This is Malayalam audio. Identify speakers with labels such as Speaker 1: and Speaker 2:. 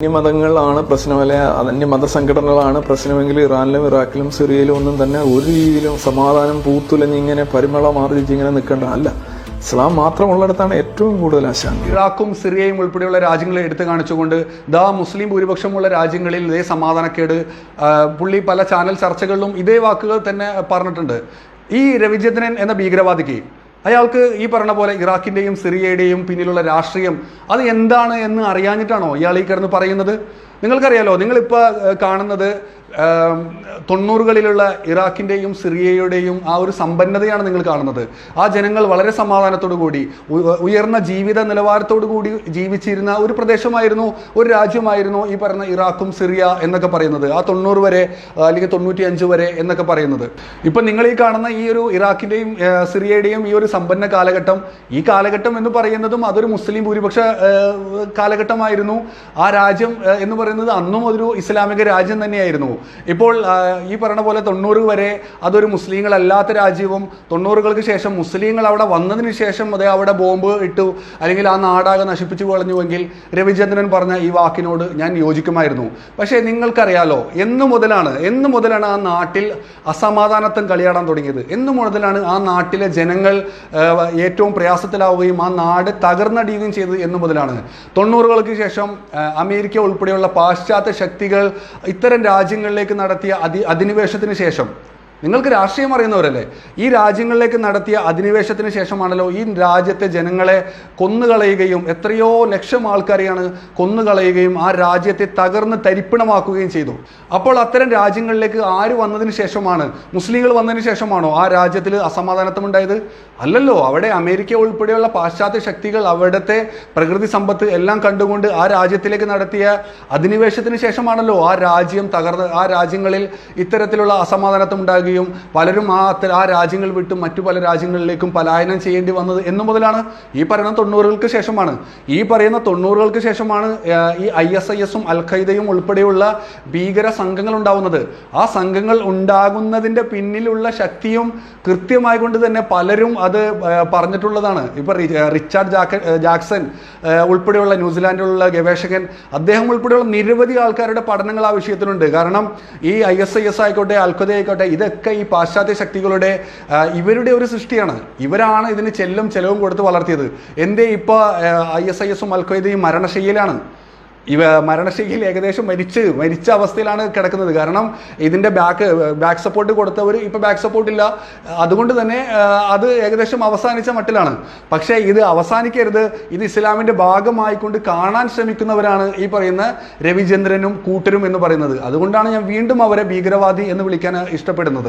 Speaker 1: അന്യമതങ്ങളാണ് പ്രശ്നമല്ല? അന്യമത സംഘടനകളാണ് പ്രശ്നമെങ്കിൽ ഇറാനിലും ഇറാഖിലും സിറിയയിലും ഒന്നും തന്നെ ഒരു രീതിയിലും സമാധാനം പൂത്തുലഞ്ഞിങ്ങനെ പരിമളം മാർജിച്ച് ഇങ്ങനെ നിൽക്കേണ്ട അല്ല. ഇസ്ലാം മാത്രമുള്ളിടത്താണ് ഏറ്റവും കൂടുതൽ അശാന്തി
Speaker 2: ഇറാഖും സിറിയയും ഉൾപ്പെടെയുള്ള രാജ്യങ്ങളെ എടുത്തു കാണിച്ചുകൊണ്ട് ദാ മുസ്ലിം ഭൂരിപക്ഷമുള്ള രാജ്യങ്ങളിൽ ഇതേ സമാധാനക്കേട് പുള്ളി പല ചാനൽ ചർച്ചകളിലും ഇതേ വാക്കുകൾ തന്നെ പറഞ്ഞിട്ടുണ്ട്. ഈ രവിചന്ദ്രൻ എന്ന ഭീകരവാദിക്ക് അയാൾക്ക് ഈ പറഞ്ഞ പോലെ ഇറാഖിന്റെയും സിറിയയുടെയും പിന്നിലുള്ള രാഷ്ട്രീയം അത് എന്താണ് എന്ന് അറിയാഞ്ഞിട്ടാണോ ഇയാൾ ഈ കിടന്ന് പറയുന്നത്? നിങ്ങൾക്കറിയാലോ നിങ്ങളിപ്പോൾ കാണുന്നത് തൊണ്ണൂറുകളിലുള്ള ഇറാഖിന്റെയും സിറിയയുടെയും ആ ഒരു സമ്പന്നതയാണ് നിങ്ങൾ കാണുന്നത്. ആ ജനങ്ങൾ വളരെ സമാധാനത്തോടു കൂടി ഉയർന്ന ജീവിത നിലവാരത്തോടു കൂടി ജീവിച്ചിരുന്ന ഒരു പ്രദേശമായിരുന്നു ഒരു രാജ്യമായിരുന്നു ഈ പറയുന്ന ഇറാഖും സിറിയ എന്നൊക്കെ പറയുന്നത്. ആ തൊണ്ണൂറ് വരെ അല്ലെങ്കിൽ തൊണ്ണൂറ്റി അഞ്ച് വരെ എന്നൊക്കെ പറയുന്നത്. ഇപ്പം നിങ്ങൾ ഈ കാണുന്ന ഈ ഒരു ഇറാഖിന്റെയും സിറിയയുടെയും ഈ ഒരു സമ്പന്ന കാലഘട്ടം ഈ കാലഘട്ടം എന്ന് പറയുന്നതും അതൊരു മുസ്ലിം ഭൂരിപക്ഷ കാലഘട്ടമായിരുന്നു. ആ രാജ്യം എന്ന് പറയുന്നത് അന്നും ഒരു ഇസ്ലാമിക രാജ്യം തന്നെയായിരുന്നു. ഇപ്പോൾ ഈ പറഞ്ഞ പോലെ തൊണ്ണൂറ് വരെ അതൊരു മുസ്ലിങ്ങളല്ലാത്ത രാജ്യവും തൊണ്ണൂറുകൾക്ക് ശേഷം മുസ്ലിങ്ങൾ അവിടെ വന്നതിന് ശേഷം അതേ അവിടെ ബോംബ് ഇട്ടു അല്ലെങ്കിൽ ആ നാടാകെ നശിപ്പിച്ചു കളഞ്ഞുവെങ്കിൽ രവിചന്ദ്രൻ പറഞ്ഞ ഈ വാക്കിനോട് ഞാൻ യോജിക്കുമായിരുന്നു. പക്ഷേ നിങ്ങൾക്കറിയാലോ എന്ന് മുതലാണ് എന്ന് മുതലാണ് ആ നാട്ടിൽ അസമാധാനത്വം കളിയാടാൻ തുടങ്ങിയത്. എന്ന് മുതലാണ് ആ നാട്ടിലെ ജനങ്ങൾ ഏറ്റവും പ്രയാസത്തിലാവുകയും ആ നാട് തകർന്നടിയുകയും ചെയ്തത് എന്ന് മുതലാണ്. തൊണ്ണൂറുകൾക്ക് ശേഷം അമേരിക്ക ഉൾപ്പെടെയുള്ള പാശ്ചാത്യ ശക്തികൾ ഇത്തരം രാജ്യങ്ങളിലേക്ക് നടത്തിയ അധി അധിനിവേശത്തിന് ശേഷം നിങ്ങൾക്ക് രാഷ്ട്രീയം അറിയുന്നവരല്ലേ? ഈ രാജ്യങ്ങളിലേക്ക് നടത്തിയ അധിനിവേശത്തിന് ശേഷമാണല്ലോ ഈ രാജ്യത്തെ ജനങ്ങളെ കൊന്നുകളയുകയും എത്രയോ ലക്ഷം ആൾക്കാരെയാണ് കൊന്നുകളയുകയും ആ രാജ്യത്തെ തകർന്ന് തരിപ്പണമാക്കുകയും ചെയ്തു. അപ്പോൾ അത്തരം രാജ്യങ്ങളിലേക്ക് ആര് വന്നതിന് ശേഷമാണ് മുസ്ലിങ്ങൾ വന്നതിന് ശേഷമാണോ ആ രാജ്യത്തിൽ അസമാധാനത്വം ഉണ്ടായത് അല്ലല്ലോ അവിടെ അമേരിക്ക ഉൾപ്പെടെയുള്ള പാശ്ചാത്യ ശക്തികൾ അവിടുത്തെ പ്രകൃതി സമ്പത്ത് എല്ലാം കണ്ടുകൊണ്ട് ആ രാജ്യത്തിലേക്ക് നടത്തിയ അധിനിവേശത്തിന് ശേഷമാണല്ലോ ആ രാജ്യം തകർന്ന് ആ രാജ്യങ്ങളിൽ ഇത്തരത്തിലുള്ള അസമാധാനത്വം ഉണ്ടാകുകയും പലരും ആ ആ രാജ്യങ്ങൾ വിട്ട് മറ്റു പല രാജ്യങ്ങളിലേക്കും പലായനം ചെയ്യേണ്ടി വന്നത് എന്നു മുതലാണ് ഈ പറയുന്ന തൊണ്ണൂറുകൾക്ക് ശേഷമാണ്. ഈ പറയുന്ന തൊണ്ണൂറുകൾക്ക് ശേഷമാണ് ഈ ഐ എസ് ഐ എസും അൽ ഖൈദയും ഉൾപ്പെടെയുള്ള ഭീകര സംഘങ്ങൾ ഉണ്ടാവുന്നത്. ആ സംഘങ്ങൾ ഉണ്ടാകുന്നതിന്റെ പിന്നിലുള്ള ശക്തിയും കൃത്യമായി കൊണ്ട് തന്നെ പലരും അത് പറഞ്ഞിട്ടുള്ളതാണ്. ഇപ്പോൾ റിച്ചാർഡ് ജാക്ക ജാക്സൺ ഉൾപ്പെടെയുള്ള ന്യൂസിലാൻഡിലുള്ള ഗവേഷകൻ അദ്ദേഹം ഉൾപ്പെടെയുള്ള നിരവധി ആൾക്കാരുടെ പഠനങ്ങൾ ആ വിഷയത്തിലുണ്ട്. കാരണം ഈ ഐ എസ് ഐ എസ് ആയിക്കോട്ടെ അൽഖദ ആയിക്കോട്ടെ ഇതൊക്കെ ഈ പാശ്ചാത്യ ശക്തികളുടെ ഇവരുടെ ഒരു സൃഷ്ടിയാണ്. ഇവരാണ് ഇതിന് ചെല്ലും ചെലവും കൊടുത്ത് വളർത്തിയത്. എന്തേ ഇപ്പൊ ഐ എസ് ഐ എസും അൽഖയ്ദയും മരണശൈലിയിലാണ് ഇവ മരണശൈലിയിൽ ഏകദേശം മരിച്ച് മരിച്ച അവസ്ഥയിലാണ് കിടക്കുന്നത്. കാരണം ഇതിന്റെ ബാക്ക് ബാക്ക് സപ്പോർട്ട് കൊടുത്തവർ ഇപ്പൊ ബാക്ക് സപ്പോർട്ട് ഇല്ല. അതുകൊണ്ട് തന്നെ അത് ഏകദേശം അവസാനിച്ച മട്ടിലാണ്. പക്ഷേ ഇത് അവസാനിക്കരുത്. ഇത് ഇസ്ലാമിന്റെ ഭാഗമായിക്കൊണ്ട് കാണാൻ ശ്രമിക്കുന്നവരാണ് ഈ പറയുന്ന രവിചന്ദ്രനും കൂട്ടരും എന്ന് പറയുന്നത്. അതുകൊണ്ടാണ് ഞാൻ വീണ്ടും അവരെ ഭീകരവാദി എന്ന് വിളിക്കാൻ ഇഷ്ടപ്പെടുന്നത്.